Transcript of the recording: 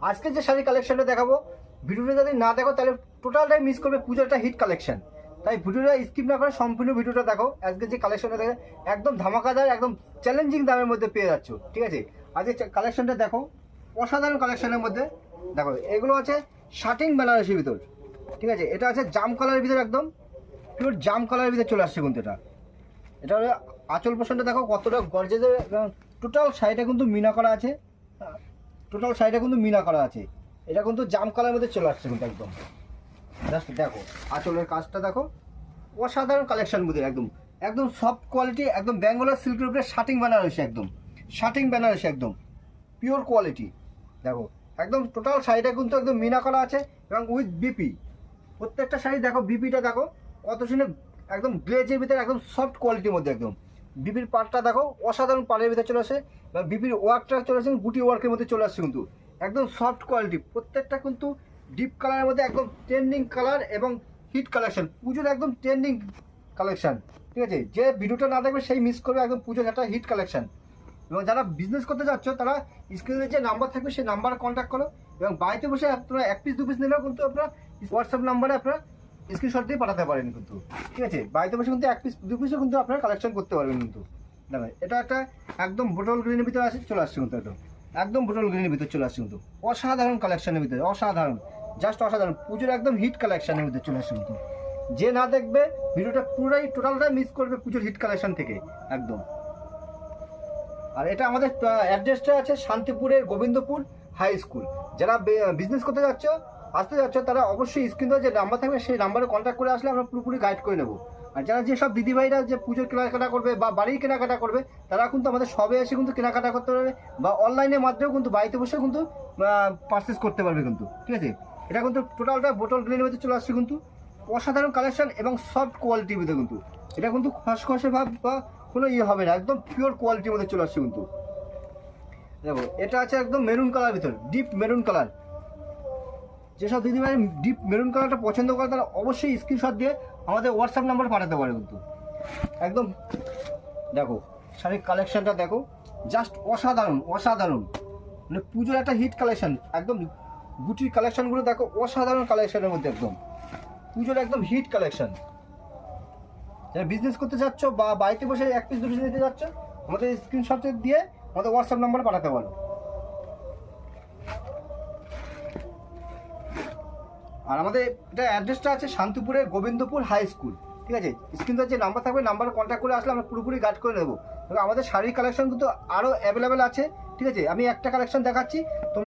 আজকে যে শাড়ি কালেকশনটা দেখাবো, ভিডিওটা যদি না দেখো, তাহলে টোটালটাই মিস করবে পুজোর একটা হিট কালেকশন তাই ভিডিওটা স্কিপ না করে সম্পূর্ণ ভিডিওটা দেখো। আজকে যে কালেকশনটা দেখে একদম ধামাকাদার, একদম চ্যালেঞ্জিং দামের মধ্যে পেয়ে যাচ্ছ, ঠিক আছে? আজকে কালেকশনটা দেখো, অসাধারণ কালেকশনের মধ্যে, দেখো, এগুলো আছে শার্টিং বেনারসির ভিতর, ঠিক আছে? এটা আছে জাম কালারের ভিতর একদম পিওর জাম কালারের ভিতরে চলে আসছে কিন্তু এটা। এটা আচল পোষণটা দেখো, কতটা গর্জেদের টোটাল শাড়িটা কিন্তু মিনা করা আছে। টোটাল শাড়িটা কিন্তু মিনা করা আছে। এটা কিন্তু জাম কালারের মধ্যে চলে আসছে কিন্তু একদম। জাস্ট দেখো, আঁচলের কাজটা দেখো। অসাধারণ কালেকশন মধ্যে একদম। একদম সফট কোয়ালিটি একদম ব্যাঙ্গোলার সিল্কের উপরে শার্টিং বেনারসি একদম। শার্টিং বেনারসি একদম। পিওর কোয়ালিটি দেখো, একদম টোটাল শাড়িটা কিন্তু একদম মিনা করা আছে এবং উইথ বিপি প্রত্যেকটা শাড়ি দেখো বিপিটা দেখো, কত সুন্দর, একদম গ্লেজের ভিতরে একদম সফট কোয়ালিটির মধ্যে একদম। বিপির পার্টটা দেখো, অসাধারণ পাড়ের ভিতরে চলে আসে এবং বিপির ওয়ার্কটা চলে আসে, গুটি ওয়ার্কের মধ্যে চলে আসছে কিন্তু। একদম সফট কোয়ালিটি প্রত্যেকটা কিন্তু ডিপ কালারের মধ্যে একদম ট্রেন্ডিং কালার এবং হিট কালেকশন পুজোর একদম ট্রেন্ডিং কালেকশন ঠিক আছে? যে ভিডিওটা না দেখবে, সেই মিস করবে একদম পুজোর একটা হিট কালেকশন এবং যারা বিজনেস করতে যাচ্ছ, তারা স্ক্রিনে যে নাম্বার থাকবে, সেই নাম্বারে কন্ট্যাক্ট করো। এবং বাড়িতে বসে আপনারা এক পিস দু পিস নিলেও কিন্তু আপনারা হোয়াটসঅ্যাপ নাম্বারে আপনারা স্ক্রিনশট দিয়ে পাঠাতে পারেন কিন্তু। ঠিক আছে? বাড়িতে বসে কিন্তু এক পিস দু পিসও কিন্তু আপনারা কালেকশন করতে পারবেন কিন্তু। দেখেন, এটা একটা একদম বোটল গ্রিনের ভিতরে আসে, চলে আসছে কিন্তু একদম একদম বোটল গ্রিনের ভিতরে চলে আসছে কিন্তু। অসাধারণ কালেকশনের ভিতরে, অসাধারণ। জাস্ট অসাধারণ। পুজোর একদম হিট কালেকশনের ভিতরে চলে আসছে কিন্তু। যে না দেখবে, ভিডিওটা পুরোটাই টোটালটাই মিস করবে পুজোর হিট কালেকশন থেকে। একদম। আর এটা আমাদের অ্যাড্রেসটা আছে শান্তিপুরের গোবিন্দপুর হাই স্কুল যারা বিজনেস করতে যাচ্ছ আসতে যাচ্ছ তারা অবশ্যই স্ক্রিন যে নাম্বার থাকবে, সেই নাম্বারে কন্ট্যাক্ট করে আসলে আমরা পুরোপুরি গাইড করে নেব। আর যারা যেসব দিদিভাইরা যে পুজোর কেনাকাটা করবে বা বাড়ির কেনাকাটা করবে, তারা কিন্তু আমাদের সবে এসে কিন্তু কেনাকাটা করতে পারবে বা অনলাইনের মাধ্যমেও কিন্তু বাড়িতে বসে কিন্তু পারচেস করতে পারবে কিন্তু, ঠিক আছে? এটা কিন্তু টোটালটা বোটল গ্রিনের মধ্যে চলে আসছে কিন্তু অসাধারণ কালেকশন এবং সফট কোয়ালিটির মধ্যে কিন্তু। এটা কিন্তু খসখসে ভাব বা কোনো ইয়ে হবে না, একদম পিওর কোয়ালিটির মধ্যে চলে আসছে কিন্তু। দেখো, এটা আছে একদম মেরুন কালার ভিতর ডিপ মেরুন কালার যেসব দিদিভাই ডিপ মেরুন কালারটা পছন্দ করে, তারা অবশ্যই স্ক্রিনশট দিয়ে আমাদের হোয়াটসঅ্যাপ নাম্বার পাঠাতে পারে কিন্তু। একদম, দেখো, শাড়ির কালেকশনটা দেখো জাস্ট অসাধারণ অসাধারণ। মানে পুজোর একটা হিট কালেকশান একদম। গুটির কালেকশানগুলো দেখো, অসাধারণ কালেকশানের মধ্যে একদম। পুজোর একদম হিট কালেকশান যারা বিজনেস করতে যাচ্ছ বা বাড়িতে বসে এক পিস দু পিস নিতে যাচ্ছ আমাদের স্ক্রিনশট দিয়ে আমাদের হোয়াটসঅ্যাপ নাম্বার পাঠাতে পারো। আর আমাদের এটা অ্যাড্রেসটা আছে শান্তিপুরের গোবিন্দপুর হাই স্কুল, ঠিক আছে? স্ক্রিনটা যে নাম্বার থাকবে, নাম্বার কন্ট্যাক্ট করে আসলে আমরা পুরোপুরি গাইড করে নেব। আমাদের শাড়ির কালেকশন কিন্তু আরও অ্যাভেলেবেল আছে, ঠিক আছে? আমি একটা কালেকশন দেখাচ্ছি